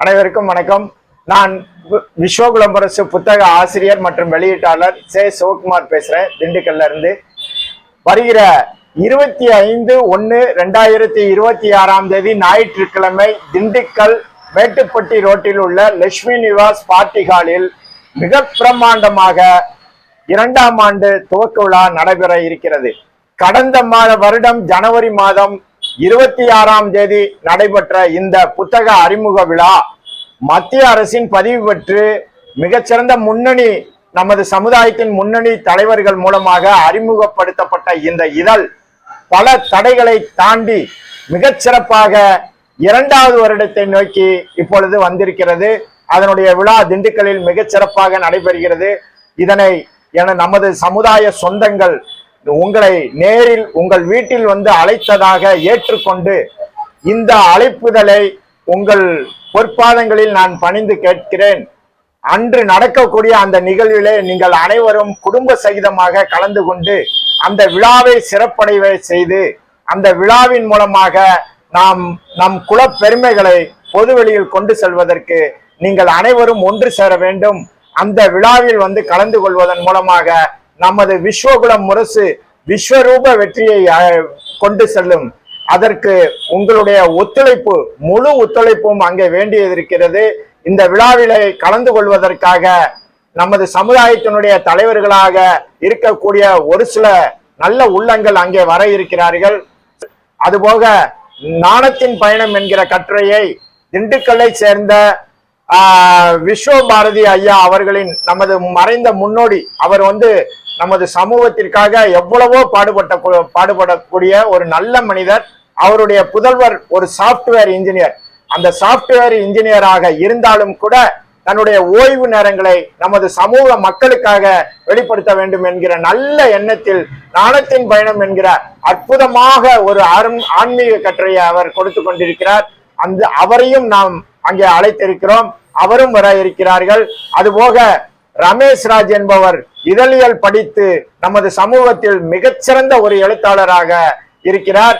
அனைவருக்கும் வணக்கம். நான் வி- விஸ்வகுலம் அரசு புத்தக ஆசிரியர் மற்றும் வெளியீட்டாளர் சே. சிவகுமார் பேசுறேன். திண்டுக்கல்ல இருந்து. வருகிற இருபத்தி ஐந்து ஒன்னு ரெண்டாயிரத்தி இருபத்தி ஆறாம் தேதி ஞாயிற்றுக்கிழமை திண்டுக்கல் மேட்டுப்பட்டி ரோட்டில் உள்ள லட்சுமி நிவாஸ் பார்ட்டி ஹாலில் மிக பிரம்மாண்டமாக இரண்டாம் ஆண்டு துவக்க விழா நடைபெற இருக்கிறது. கடந்த மாத வருடம் ஜனவரி மாதம் இருபத்தி ஆறாம் தேதி நடைபெற்ற இந்த புத்தக அறிமுக விழா மத்திய அரசின் பதிவு பெற்று மிகச்சிறந்த முன்னணி நமது சமுதாயத்தின் முன்னணி தலைவர்கள் மூலமாக அறிமுகப்படுத்தப்பட்ட இந்த இதழ் பல தடைகளை தாண்டி மிகச்சிறப்பாக இரண்டாவது வருடத்தை நோக்கி இப்பொழுது வந்திருக்கிறது. அதனுடைய விழா திண்டுக்கல்லில் மிகச்சிறப்பாக நடைபெறுகிறது. இதனை என நமது சமுதாய சொந்தங்கள் உங்களை நேரில் உங்கள் வீட்டில் வந்து அழைத்ததாக ஏற்றுக்கொண்டு இந்த அழைப்புதலை உங்கள் பொற்பாதங்களில் நான் பணிந்து கேட்கிறேன். அன்று நடக்கக்கூடிய அந்த நிகழ்விலே நீங்கள் அனைவரும் குடும்ப சகிதமாக கலந்து கொண்டு அந்த விழாவை சிறப்படைவை செய்து அந்த விழாவின் மூலமாக நாம் நம் குல பெருமைகளை பொதுவெளியில் கொண்டு செல்வதற்கு நீங்கள் அனைவரும் ஒன்று சேர வேண்டும். அந்த விழாவில் வந்து கலந்து கொள்வதன் மூலமாக நமது விஸ்வகுலம் முரசு விஸ்வரூப வெற்றியை கொண்டு செல்லும். அதற்கு உங்களுடைய ஒத்துழைப்பு முழு ஒத்துழைப்பும் அங்கே வேண்டியது இருக்கிறது இந்த விழாவிலே கலந்து கொள்வதற்காக நமது சமுதாயத்தினுடைய தலைவர்களாக இருக்கக்கூடிய ஒரு சில நல்ல உள்ளங்கள் அங்கே வர இருக்கிறார்கள். அதுபோக நாணத்தின் பயணம் என்கிற கட்டுரையை திண்டுக்கல்லை சேர்ந்த விஸ்வபாரதி ஐயா அவர்களின் நமது மறைந்த முன்னோடி அவர் வந்து நமது சமூகத்திற்காக எவ்வளவோ பாடுபட்ட பாடுபடக்கூடிய ஒரு நல்ல மனிதர் அவருடைய புதல்வர் ஒரு சாப்ட்வேர் இன்ஜினியர் அந்த சாப்ட்வேர் இன்ஜினியராக இருந்தாலும் கூட தன்னுடைய ஓய்வு நேரங்களை நமது சமூக மக்களுக்காக வெளிப்படுத்த வேண்டும் என்கிற நல்ல எண்ணத்தில் நாணத்தின் பயணம் என்கிற அற்புதமாக ஒரு ஆரம்- ஆன்மீக கட்டுரையை அவர் கொடுத்து கொண்டிருக்கிறார். அந்த அவரையும் நாம் அங்கே அழைத்திருக்கிறோம். அவரும் வர இருக்கிறார்கள். அதுபோக ரமேஷ் ராஜ் என்பவர் இதழியல் படித்து நமது சமூகத்தில் மிகச்சிறந்த ஒரு எழுத்தாளராக இருக்கிறார்.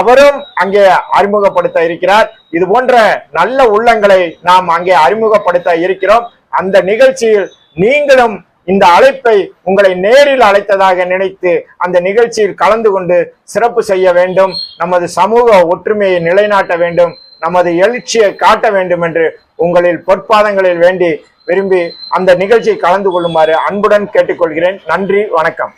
அவரும் அங்கே அறிமுகப்படுத்த இருக்கிறார். இது போன்ற நல்ல உள்ளங்களை நாம் அங்கே அறிமுகப்படுத்த இருக்கிறோம். அந்த நிகழ்ச்சியில் நீங்களும் இந்த அழைப்பை உங்களை நேரில் அழைத்ததாக நினைத்து அந்த நிகழ்ச்சியில் கலந்து கொண்டு சிறப்பு செய்ய வேண்டும். நமது சமூக ஒற்றுமையை நிலைநாட்ட வேண்டும். நமது எழுச்சியை காட்ட வேண்டும் என்று உங்களில் பொற்பாதங்களில் வேண்டி விரும்பி அந்த நிகழ்ச்சியை கலந்து கொள்ளுமாறு அன்புடன் கேட்டுக்கொள்கிறேன். நன்றி வணக்கம்.